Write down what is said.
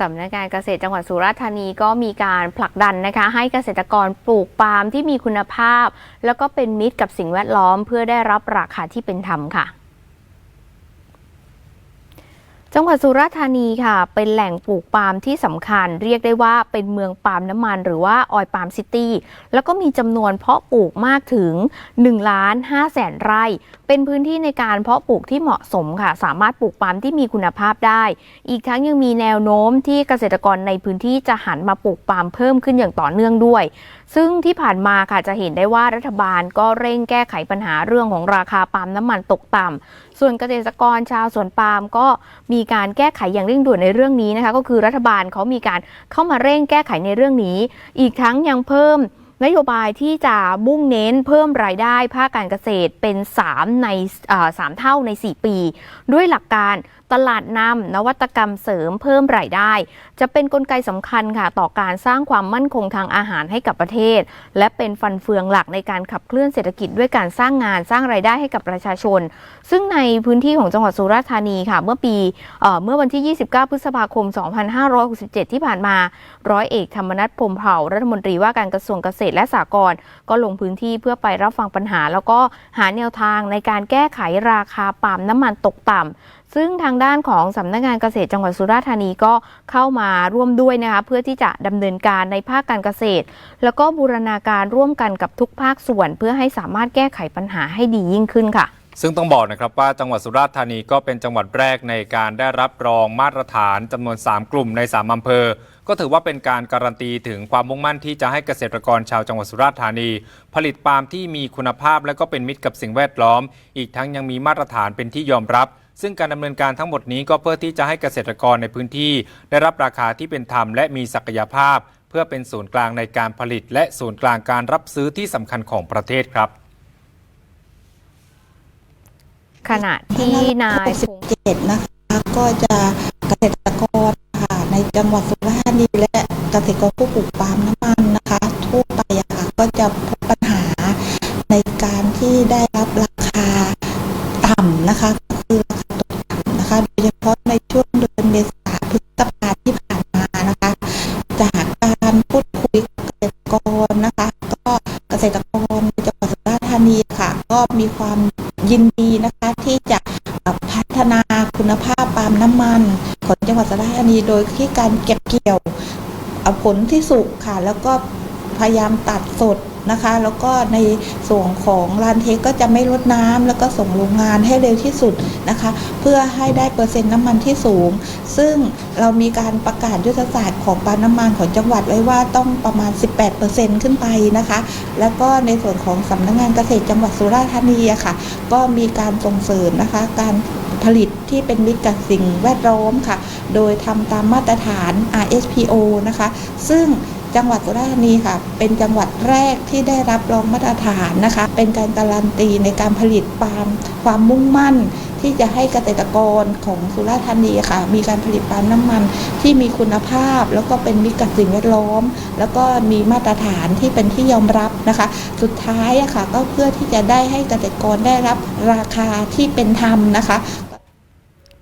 สำนักงานเกษตรจังหวัดสุราษฎร์ธานีก็มีการผลักดันนะคะ ให้เกษตรกรปลูกปาล์มที่มีคุณภาพ แล้วก็เป็นมิตรกับสิ่งแวดล้อมเพื่อได้รับราคาที่เป็นธรรมค่ะ จังหวัดสุราษฎร์ธานีค่ะ เป็นแหล่งปลูกปาล์มที่สำคัญ เรียกได้ว่าเป็นเมืองปาล์มน้ำมัน หรือว่าออยปาล์มซิตี้แล้วก็มีจำนวนเพาะปลูกมากถึง1ล้าน5แสนไร่ เป็นพื้นที่ในการเพาะปลูกที่เหมาะสมค่ะ สามารถปลูกปาล์มที่มีคุณภาพได้ อีกทั้งยังมีแนวโน้มที่เกษตรกรในพื้นที่จะหันมาปลูกปาล์มเพิ่มขึ้นอย่างต่อเนื่องด้วย ซึ่งที่ผ่านมาค่ะจะเห็นได้ว่ารัฐบาลก็เร่งแก้ไขปัญหาเรื่องของราคาปาล์มน้ำมันตกต่ำส่วนเกษตรกรชาวสวนปาล์มก็มีีการแก้ไขอย่างเร่งด่วนในเรื่องนี้นะคะ ก็คือรัฐบาลเขามีการเข้ามาเร่งแก้ไขในเรื่องนี้ อีกทั้งยังเพิ่ม นโยบายที่จะมุ่งเน้นเพิ่มรายได้ภาคการเกษตรเป็น 3 ในเอ่อ3เท่าใน 4 ปี ด้วยหลักการตลาดนำนวัตกรรมเสริมเพิ่มรายได้ จะเป็นนกลไกสำคัญค่ะ ต่อการสร้างความมั่นคงทางอาหารให้กับประเทศ และเป็นฟันเฟืองหลักในการขับเคลื่อนเศรษฐกิจด้วยการสร้างงานสร้างรายได้ให้กับประชาชน ซึ่งในพื้นที่ของจังหวัดสุราษฎร์ธานีค่ะ เมื่อปีเมื่อวันที่ 29 พฤษภาคม 2567 ที่ผ่านมา ร้อยเอกธรรมนัฐพรมเผ่ารัฐมนตรีว่าการกระทรวงเกษตรและสหกรณ์ก็ลงพื้นที่เพื่อไปรับฟังปัญหา แล้วก็หาแนวทางในการแก้ไขราคาปาล์มน้ำมันตกต่ำซึ่งทางด้านของสำนักงานเกษตรจังหวัดสุราษฎร์ธานีก็เข้ามาร่วมด้วยนะคะเพื่อที่จะดำเนินการในภาคการเกษตร แล้วก็บูรณาการร่วมกันกับทุกภาคส่วน เพื่อให้สามารถแก้ไขปัญหาให้ดียิ่งขึ้นค่ะ ซึ่งต้องบอกนะครับว่าจังหวัดสุราษฎร์ธานีก็เป็นจังหวัดแรกในการได้รับรองมาตรฐานจำนวน 3 กลุ่มใน 3อำเภอ ก็ถือว่าเป็นการการันตีถึงความมุ่งมั่นที่จะให้เกษตรกรชาวจังหวัดสุราษฎร์ธานี ผลิตปาล์มที่มีคุณภาพและก็เป็นมิตรกับสิ่งแวดล้อม อีกทั้งยังมีมาตรฐานเป็นที่ยอมรับ ซึ่งการดำเนินการทั้งหมดนี้ก็เพื่อที่จะให้เกษตรกรในพื้นที่ ได้รับราคาที่เป็นธรรมและมีศักยภาพ เพื่อเป็นศูนย์กลางในการผลิต และศูนย์กลางการรับซื้อที่สำคัญของประเทศครับ ขณะที่นายพงษ์67นะคะก็จะเกษตรกรค่ะในจังหวัดสุราษฎร์ธานีและเกษตรกรผู้ปลูกปาล์มน้ำมันนะคะทั่วไปอะค่ะก็จะพบปัญหาในการที่ได้รับราคาต่ำนะคะคือราคาตกต่ำนะคะ โดยเฉพาะในช่วงเดือนเมษาพฤษภาที่ผ่านมานะคะ จากการพูดคุยกับเกษตรกรนะคะ ก็เกษตรกรในจังหวัดสุราษฎร์ธานีค่ะ ก็มีความยิน จะพัฒนาคุณภาพปาล์มน้ำมันของจังหวัดสุราษฎร์ธานีโดยที่การเก็บเกี่ยวเอาผลที่สุกค่ะ แล้วก็พยายามตัดสด นะคะ แล้วก็ในส่วนของลานเทคก็จะไม่ลดน้ำแล้วก็ส่งโรงงานให้เร็วที่สุดนะคะ เพื่อให้ได้เปอร์เซ็นต์น้ำมันที่สูง ซึ่งเรามีการประกาศยุทธศาสตร์ของปาน้ำมันของจังหวัดไว้ว่าต้องประมาณ 18%ขึ้นไปนะคะ แล้วก็ในส่วนของสำนักงานเกษตรจังหวัดสุราษฎร์ธานีอะค่ะ ก็มีการส่งเสริมนะคะ การผลิตที่เป็นมิตรกับสิ่งแวดล้อมค่ะ โดยทำตามมาตรฐาน RSPO นะคะ ซึ่ง จังหวัดสุราษฎร์ธานีค่ะ เป็นจังหวัดแรกที่ได้รับรองมาตรฐานนะคะ เป็นการการันตีในการผลิตปาล์มความมุ่งมั่น ที่จะให้เกษตรกรของสุราษฎร์ธานีค่ะ มีการผลิตปาล์มน้ำมันที่มีคุณภาพ แล้วก็เป็นมิตรกับสิ่งแวดล้อม แล้วก็มีมาตรฐานที่เป็นที่ยอมรับนะคะ สุดท้ายอะค่ะก็เพื่อที่จะได้ให้เกษตรกรได้รับราคาที่เป็นธรรมนะคะ